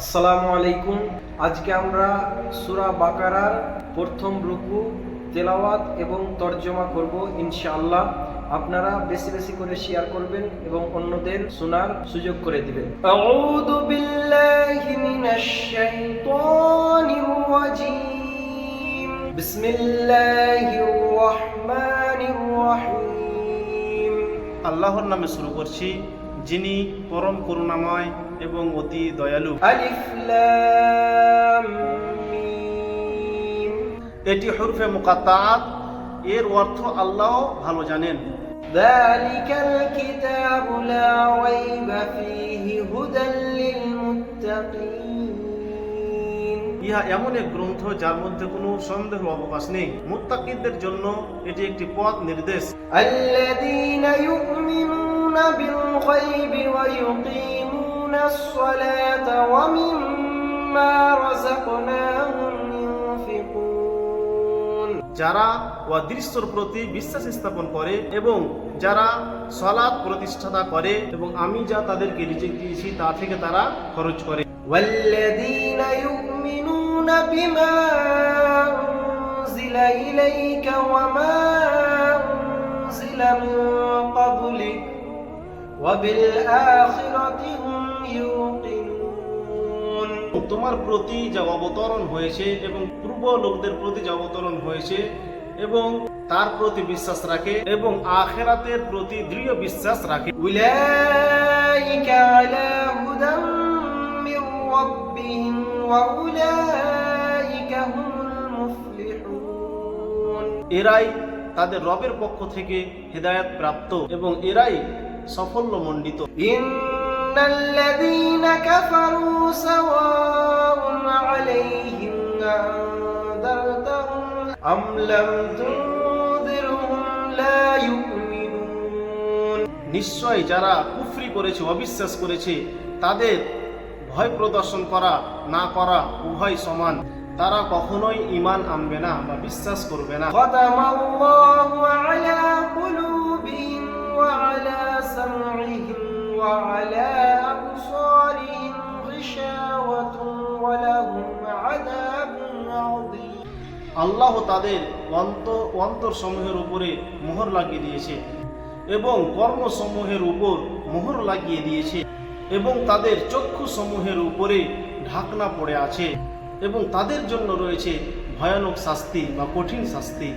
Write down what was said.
আসসালামু আলাইকুম। আজকে আমরা সুরা বাকারার প্রথম রুকু তেলাওয়াত এবং তর্জমা করব ইনশাআল্লাহ। আপনারা বেশি বেশি করে শেয়ার করবেন এবং অন্যদের শোনার সুযোগ করে দিবেন। আউযু বিল্লাহি মিনাশ শাইতানির রাজীম। বিসমিল্লাহির রহমানির রহিম। আল্লাহর নামে শুরু করছি। যিনি পরম করুণাময় এবং অতি দয়ালু। এটি হরফে মোকাত্তাত এর অর্থ আল্লাহ ভালো জানেন। ইহা এমন এক গ্রন্থ যার মধ্যে কোনো সন্দেহ অবকাশ নেই। মুত্তাকিদের জন্য এটি একটি পথ নির্দেশ। আল্লাযীনা ইউমিনুন بالغيب ويقيمون الصلاة ومما رزقناهم ينفقون যারা অদৃশ্যর প্রতি বিশ্বাস স্থাপন করে এবং যারা সলাৎ প্রতিষ্ঠাতা করে এবং আমি যা তাদেরকে রিজিক দিয়েছি তা থেকে তারা খরচ করে والذين يؤمنون بما أنزل إليك وما أنزل من قبلك وبالآخرة هم يوقنون তোমার প্রতি যা অবতরণ হয়েছে এবং পূর্ব লোকদের প্রতি যা অবতরণ হয়েছে এবং তার প্রতি বিশ্বাস রাখে এবং আখেরাতের প্রতি দৃঢ় বিশ্বাস রাখে। এরাই তাদের রবের পক্ষ থেকে হৃদায়ত প্রাপ্ত এবং এরাই সাফল্যমণ্ডিত। ইন্নাল্লাযীনা নিশ্চয় যারা কুফরি করেছে অবিশ্বাস করেছে তাদের ভয় প্রদর্শন করা না করা উভয় সমান। তারা কখনোই ইমান আনবে না বা বিশ্বাস করবে না। سمعهم وعلى أبصارهم غشاوة ولهم عذاب عظيم আল্লাহ তাদের অন্তর অন্তরসমূহের উপরে মোহর লাগিয়ে দিয়েছে এবং কর্মসমূহের উপর মোহর লাগিয়ে দিয়েছে এবং তাদের চক্ষু সমূহের উপরে ঢাকনা পড়ে আছে এবং তাদের জন্য রয়েছে ভয়ানক শাস্তি বা কঠিন শাস্তি